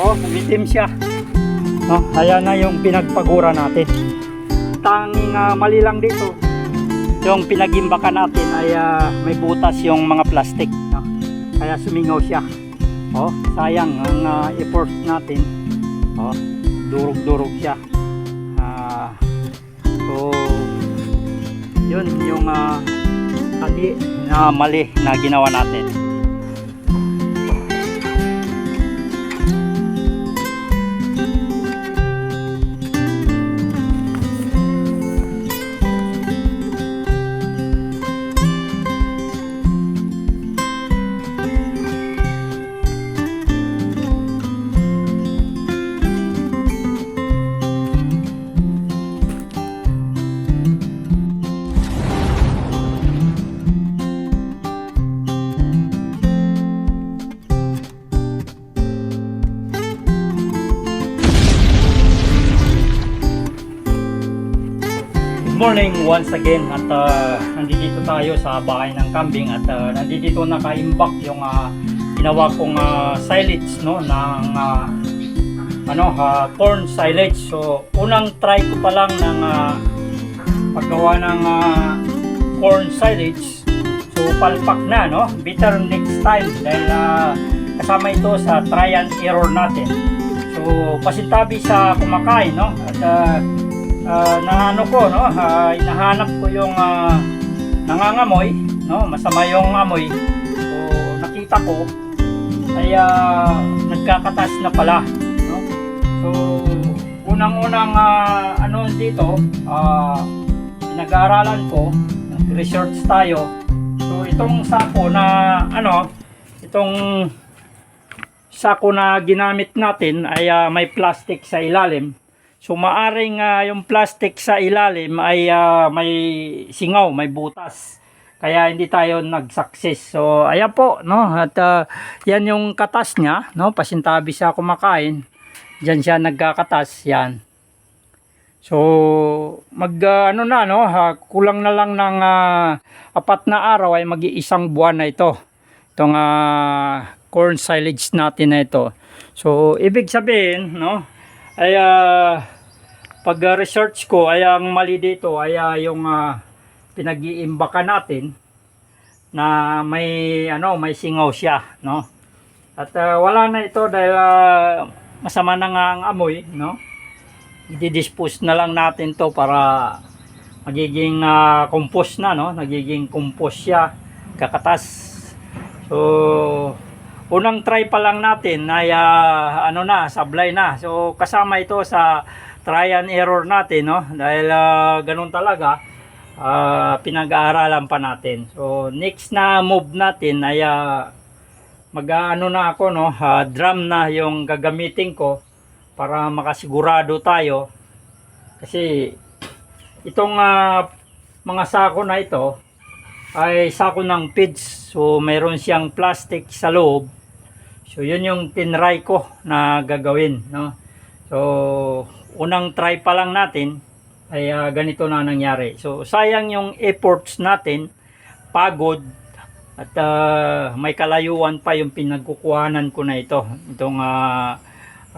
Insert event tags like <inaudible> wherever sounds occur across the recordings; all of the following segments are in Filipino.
Oh, umitim siya. No, ayan na yung pinagpagura natin. Tanging ah, mali lang dito. Yung pinagimbakan natin ay ah, may butas yung mga plastic. No? Kaya sumingaw siya. Oh, sayang ang ah, effort natin. Oh, durog-durog siya. Ah, so, yun yung ah, na mali na ginawa natin. Morning once again at uh, nandito tayo sa bahay ng kambing at uh, nandito naka-imbak yung uh, ginawa kong uh, silage no ng uh, ano uh, corn silage. So unang try ko pa lang ng uh, paggawa ng uh, corn silage. So palpak na no. Better next time dahil uh, kasama ito sa try and error natin. So pasintabi sa kumakain no at uh, uh, na ano ko no? Uh, hinahanap ko yung uh, nangangamoy no? Masama yung amoy. So nakita ko ay uh, nagkakatas na pala no? So unang-unang uh, ano dito uh, pinag-aaralan ko research tayo. So itong sako na ano itong sako na ginamit natin ay ah, may plastic sa ilalim So maaring ah, yung plastic sa ilalim ay ah, may singaw, may butas. Kaya hindi tayo nag-success. So ayan po, no? At ah, yan yung katas niya, no? Pasintabi siya kumakain. Diyan siya nagkakatas, yan. So mag ah, ano na no, ha, kulang na lang ng ah, apat na araw ay mag-iisang buwan na ito. Itong ah, corn silage natin na ito. So ibig sabihin, no? Ay ah, pag ah, ko ay ang mali dito ay ah, yung ah, pinag-iimbakan natin na may ano may singaw siya no? At ah, wala na ito dahil ah, masama na nga ang amoy no? I-dispose na lang natin to para magiging ah, compost na no? Nagiging compost siya kakatas. So unang try pa lang natin ay ah, ano na, sablay na. So kasama ito sa try and error natin, no? Dahil ah, ganun talaga, ah, pinag-aaralan pa natin. So next na move natin ay ah, mag-ano na ako, no? Ah, drum na yung gagamitin ko para makasigurado tayo. Kasi itong ah, mga sako na ito ay sako ng feeds. So mayroon siyang plastic sa loob. So yun yung tinry ko na gagawin, no. So unang try pa lang natin ay ah, ganito na nangyari. So sayang yung efforts natin, pagod at ah, may kalayuan pa yung pinagkukuhanan ko na ito, itong ah,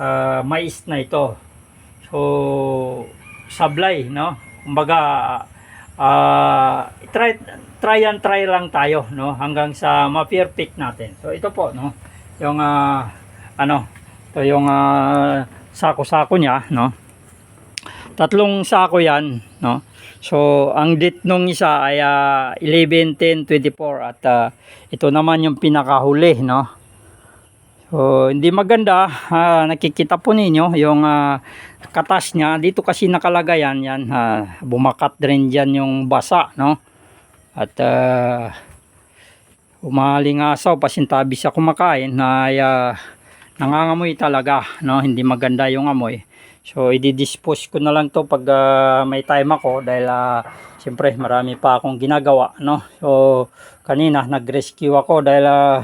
ah, mais na ito. So sablay, no. Kumbaga ah, try try and try lang tayo, no, hanggang sa ma-perfect natin. So ito po, no yung ah, ano ito yung ah, sako-sako niya no? Tatlong sako yan no? So ang date nung isa ay ah, 11 10 24 at ah, ito naman yung pinakahuli no? So hindi maganda ah, nakikita po ninyo yung ah, katas niya. Dito kasi nakalagay yan yan ah, bumakat rin dyan yung basa no? At ah, umalingasaw pasintabi siya kumakain na uh, nangangamoy talaga no? Hindi maganda yung amoy. So i-dispose ko na lang to pag ah, may time ako dahil uh, siyempre marami pa akong ginagawa no? So kanina nag-rescue ako dahil ah,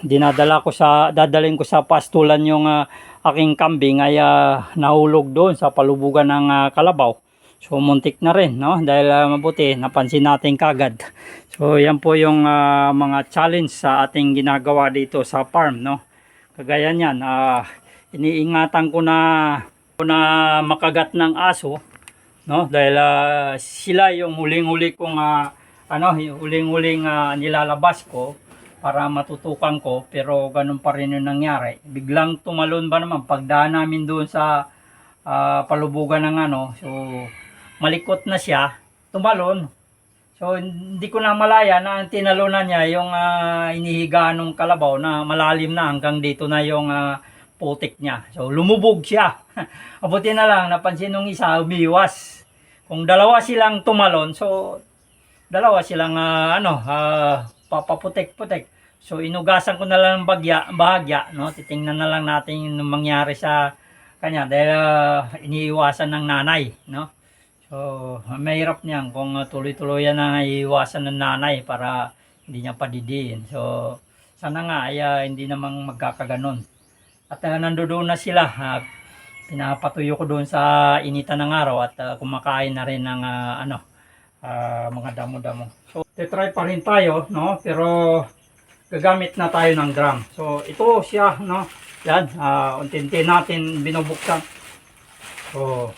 dinadala ko sa dadalhin ko sa pastulan yung ah, aking kambing ay ah, nahulog doon sa palubugan ng ah, kalabaw So muntik na rin no dahil ah, mabuti napansin natin kagad. So yan po yung ah, mga challenge sa ating ginagawa dito sa farm no. Kagaya niyan, ah, iniingatan ko na na makagat ng aso, no? Dahil ah, sila yung huling-huli kong ah, ano, huling-huling ah, nilalabas ko para matutukan ko, pero ganun pa rin yung nangyari. Biglang tumalon ba naman pagdaan namin doon sa ah, palubugan ng ano, so malikot na siya, tumalon. So hindi ko na malaya na ang tinalunan niya yung ah, inihiga ng kalabaw na malalim na hanggang dito na yung ah, putik niya. So lumubog siya. <laughs> Abuti na lang napansin nung isa umiwas. Kung dalawa silang tumalon, so dalawa silang ah, ano, ah, papaputik-putik. So inugasan ko na lang ng bagya, bahagya, no? Titingnan na lang natin yung mangyari sa kanya dahil ah, iniiwasan ng nanay, no? So, mahirap niyan kung uh, tuloy-tuloy yan iiwasan ng nanay para hindi niya padidiin. So, sana nga ay uh, hindi namang magkakaganon. At uh, nandoon na sila. Uh, pinapatuyo ko doon sa initan ng araw at uh, kumakain na rin ng uh, ano, uh, mga damo-damo. So, try pa rin tayo, no? Pero gagamit na tayo ng gram. So, ito siya, no? Yan, uh, unti-unti natin binubuksan. So,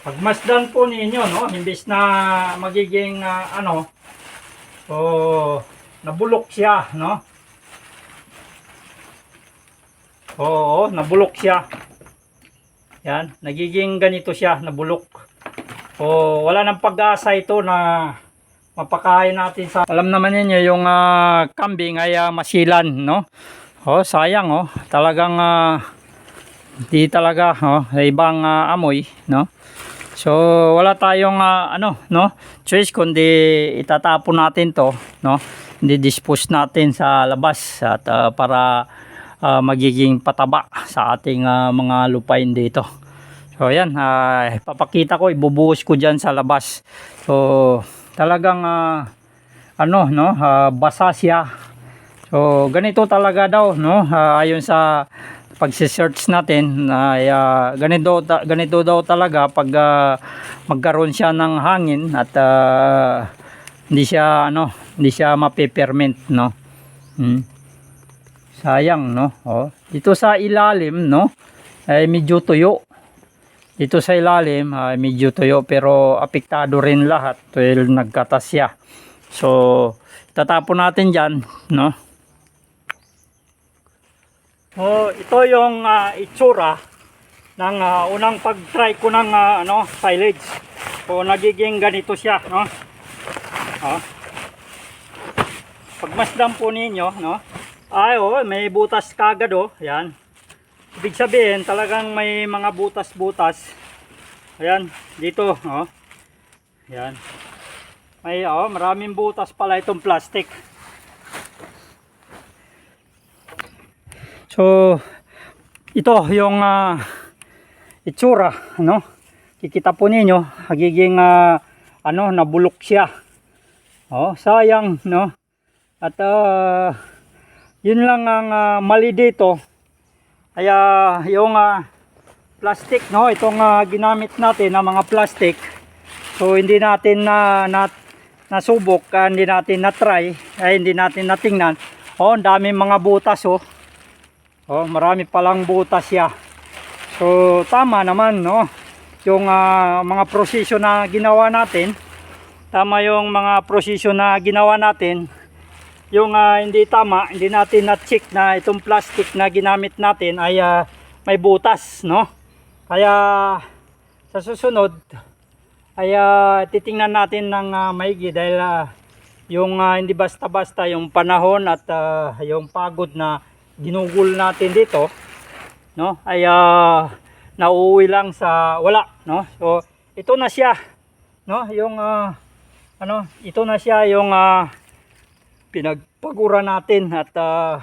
pagmasdan po ninyo, no? Imbis na magiging, ah, ano, so, nabulok siya, no? Oo, nabulok siya. Yan, nagiging ganito siya, nabulok. O, wala nang pag-asa ito na mapakain natin sa... Alam naman niyo yung ah, kambing ay ah, masilan, no? Oh, sayang, oh. Talagang, ah, di talaga, oh, ibang ah, amoy, no? So, wala tayong ah, ano, no? Choice kundi itatapon natin 'to, no? Hindi dispose natin sa labas at ah, para ah, magiging pataba sa ating ah, mga lupain dito. So, ayan, ah, papakita ko, ibubuhos ko diyan sa labas. So, talagang ah, ano, no? ah, basa siya. So, ganito talaga daw, no? Ah, ayon sa pagse-search natin ay ah, ganito ta- ganito daw talaga pag ah, magkaroon siya ng hangin at ah, hindi siya ano hindi siya mape-ferment no? Hmm. sayang no? Oh. Dito sa ilalim no? Ay medyo tuyo. Dito sa ilalim ay medyo tuyo pero apektado rin lahat dahil nagkatas siya. So tatapon natin diyan no Oh, ito yung ah, itsura ng ah, unang pag-try ko ng ah, ano, silage. So nagiging ganito siya, no? Oh. Pagmasdan po ninyo, no? Ay, oh, may butas kagad oh. Yan. Ibig sabihin, talagang may mga butas-butas. Ayan, dito, oh. Yan. May, oh, maraming butas pala itong plastic. So, ito yung ah, itsura, ano? Kikita po ninyo, hagiging ah, ano, nabulok siya. Oh, sayang, no? At ah, yun lang ang ah, mali dito. Kaya yung ah, plastic, no? Itong ah, ginamit natin na mga plastic. So, hindi natin na, na nasubok, ah, hindi natin na-try, ay hindi natin natingnan. Oh, ang daming mga butas, oh. Oh, marami palang butas siya. So, tama naman, no? Yung ah, mga prosesyo na ginawa natin, tama yung mga prosesyo na ginawa natin. Yung ah, hindi tama, hindi natin na-check na itong plastic na ginamit natin ay ah, may butas, no? Kaya sa susunod ay ah, titingnan natin ng ah, maigi dahil ah, yung ah, hindi basta-basta yung panahon at ah, yung pagod na ginugol natin dito no? Ay ah, nauuwi lang sa wala no? So ito na siya no? Yung ah, ano? Ito na siya yung ah, pinagpagura natin at ah,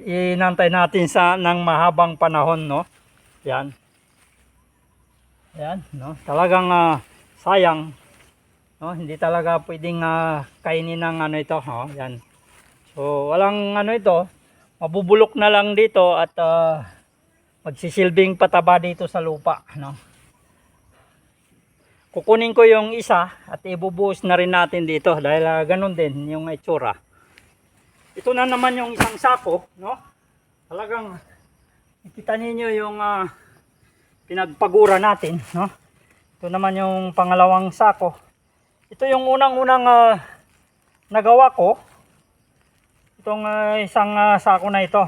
inantay natin sa ng mahabang panahon no? Yan. Yan no? Talagang ah, sayang no? Hindi talaga pwedeng ah, kainin ng ano ito oh yan. So walang ano ito mabubulok na lang dito at ah, magsisilbing pataba dito sa lupa no kukunin ko yung isa at ibubuhos na rin natin dito dahil ah, ganun din yung itsura ito na naman yung isang sako no talagang Kita ninyo yung ah, pinagpagura natin, no? Ito naman yung pangalawang sako. Ito yung unang-unang ah, nagawa ko. Itong ah, isang ah, sako na ito.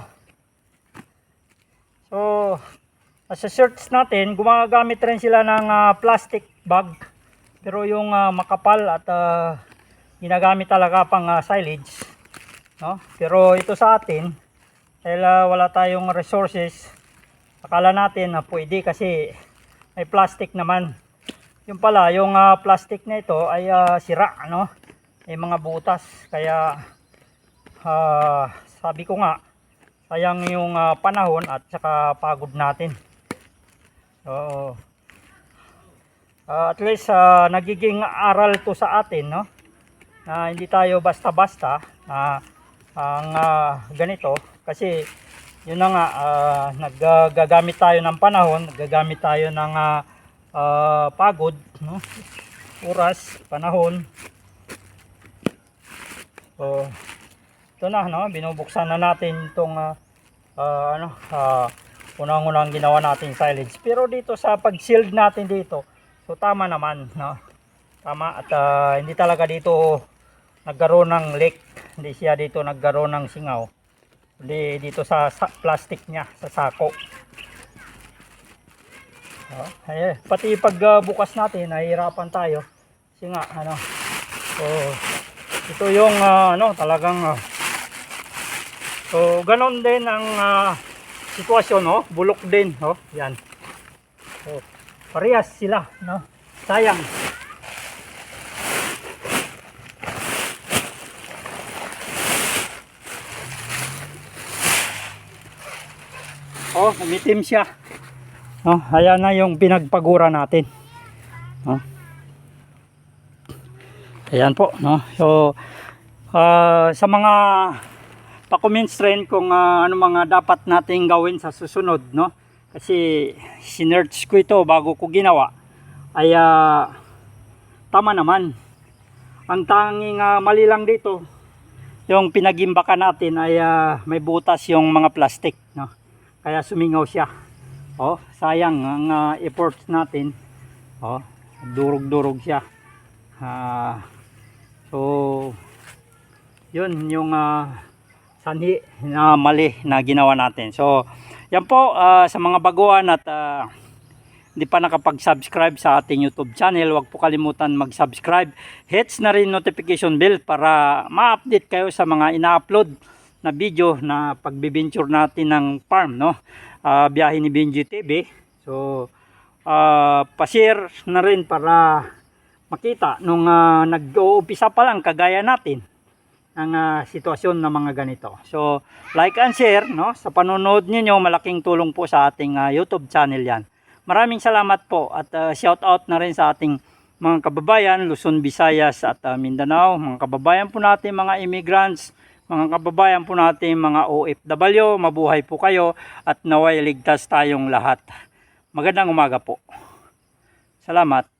So, sa shirts natin, gumagamit rin sila ng ah, plastic bag. Pero yung ah, makapal at ah, ginagamit talaga pang ah, silage. No? Pero ito sa atin, dahil ah, wala tayong resources, akala natin na pwede kasi may plastic naman. Yung pala, yung ah, plastic na ito ay ah, sira, ano? May mga butas. Kaya, ah, sabi ko nga, sayang yung ah, panahon at saka pagod natin. So, ah, at least ah, nagiging aral to sa atin, no? Na hindi tayo basta-basta na ang ah, ganito. Kasi yun na nga ah, naggagamit tayo ng panahon naggagamit tayo ng ah, ah, pagod no? Oras panahon. So ito na no? Binubuksan na natin itong ah, ah, ano ah, unang-unang ginawa natin silage. Pero dito sa pag-shield natin dito so tama naman no? Tama at ah, hindi talaga dito nagkaroon ng leak. Hindi siya dito nagkaroon ng singaw. Hindi dito sa, sa plastic niya sa sako. Oh, ay, pati pag ah, bukas natin nahihirapan tayo. Kasi nga ano so ito yung ah, ano talagang ah, so ganon din ang ah, sitwasyon no bulok din oh yan so parehas sila no sayang Oh, umitim siya. Oh, ayan na yung pinagpagura natin. Oh. Ayan po, no. So ah, sa mga pa-comments rin kung ah, ano mga dapat nating gawin sa susunod, no. Kasi sinearch ko ito bago ko ginawa. Ay ah, tama naman. Ang tanging ah, mali lang dito, yung pinagimbakan natin ay ah, may butas yung mga plastic, no kaya sumingaw siya oh sayang ang uh, efforts natin oh durog-durog siya Ah, so yun yung uh, sanhi na mali na ginawa natin so yan po ah, sa mga baguhan at ah, hindi pa nakapag-subscribe sa ating YouTube channel, huwag po kalimutan mag-subscribe. Hits na rin notification bell para ma-update kayo sa mga ina-upload na video na pagbiventure natin ng farm, no? Ah, biyahe ni Benji TV. So, ah, pa-share na rin para makita nung ah, nag-uumpisa pa lang kagaya natin ang ah, sitwasyon ng mga ganito. So, like and share, no? Sa panonood niyo malaking tulong po sa ating ah, YouTube channel 'yan. Maraming salamat po at ah, shout out na rin sa ating mga kababayan, Luzon, Visayas at ah, Mindanao, mga kababayan po natin, mga immigrants, mga kababayan po natin, mga OFW, mabuhay po kayo at naway ligtas tayong lahat. Magandang umaga po. Salamat.